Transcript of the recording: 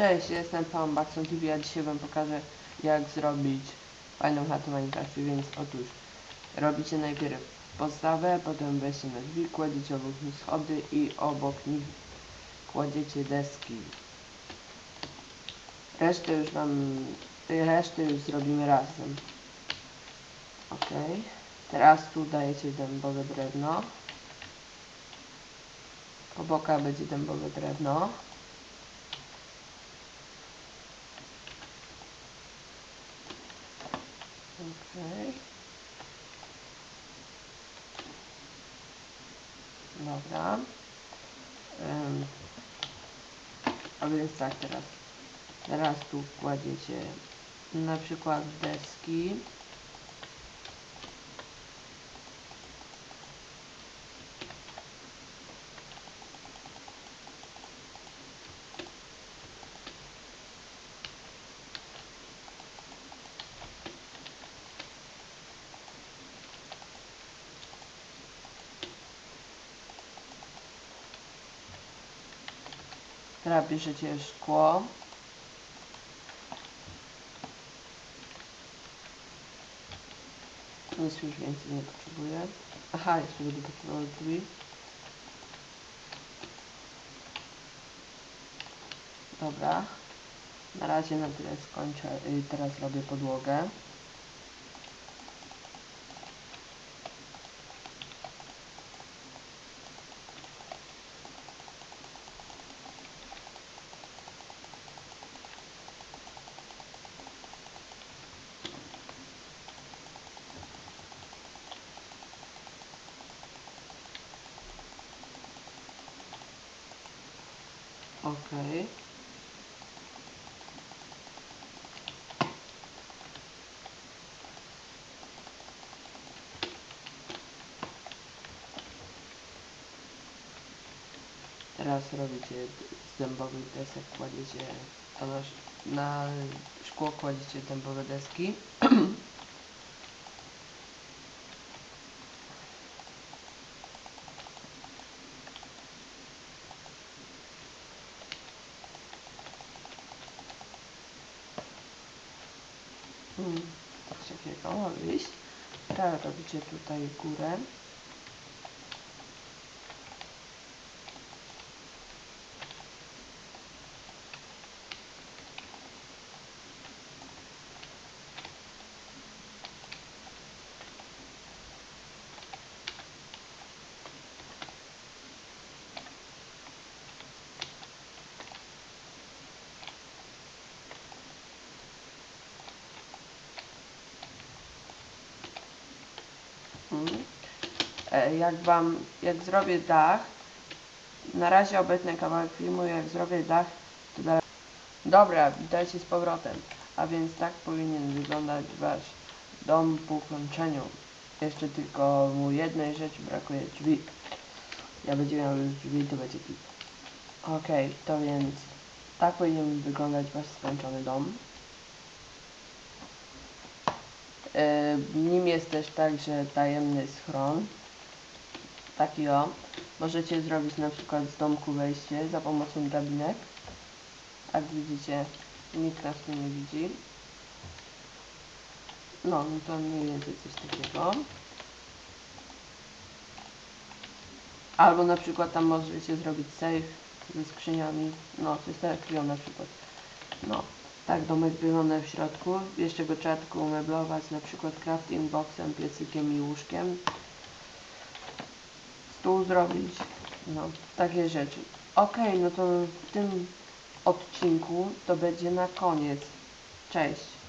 Cześć, jestem Pan Baxon TV, a dzisiaj Wam pokażę jak zrobić fajną chatę w Minecrafcie, więc otóż robicie najpierw podstawę, potem weźcie na drzwi, kładziecie obok nich schody i obok nich kładziecie deski. Resztę już Wam, resztę już zrobimy razem. Ok, teraz tu dajecie dębowe drewno. Po bokach będzie dębowe drewno. Okej. Dobra. Ym. A więc tak teraz. Teraz tu kładziecie na przykład deski. Teraz bierzecie szkło. Nic już więcej nie potrzebuję. Aha, jeszcze będę potrzebował drzwi. Dobra. Na razie na tyle skończę. Teraz robię podłogę. Okej. Teraz robicie dębowych desek, kładziecie na, na szkło kładziecie dębowe deski. Hmm, takiego wyjść. Teraz robicie tutaj górę. Jak wam, jak zrobię dach, na razie obecny kawałek filmu, jak zrobię dach, to dalej. Dobra, witajcie z powrotem. A więc tak powinien wyglądać wasz dom po ukończeniu. Jeszcze tylko mu jednej rzeczy brakuje, drzwi. Ja będzie miał już drzwi, to będzie git. Okej, to więc tak powinien wyglądać wasz skończony dom. Nim jest też także tajemny schron. Taki o. Możecie zrobić na przykład z domku wejście za pomocą drabinek. Jak widzicie, nikt nas tu nie widzi. No, no to mniej więcej coś takiego. Albo na przykład tam możecie zrobić safe ze skrzyniami. No, coś takiego na przykład. No, tak domek wygląda w środku. Jeszcze go trzeba tylko umeblować, na przykład crafting boxem, piecykiem i łóżkiem. Stół zrobić. No, takie rzeczy. Okej, no to w tym odcinku to będzie na koniec. Cześć.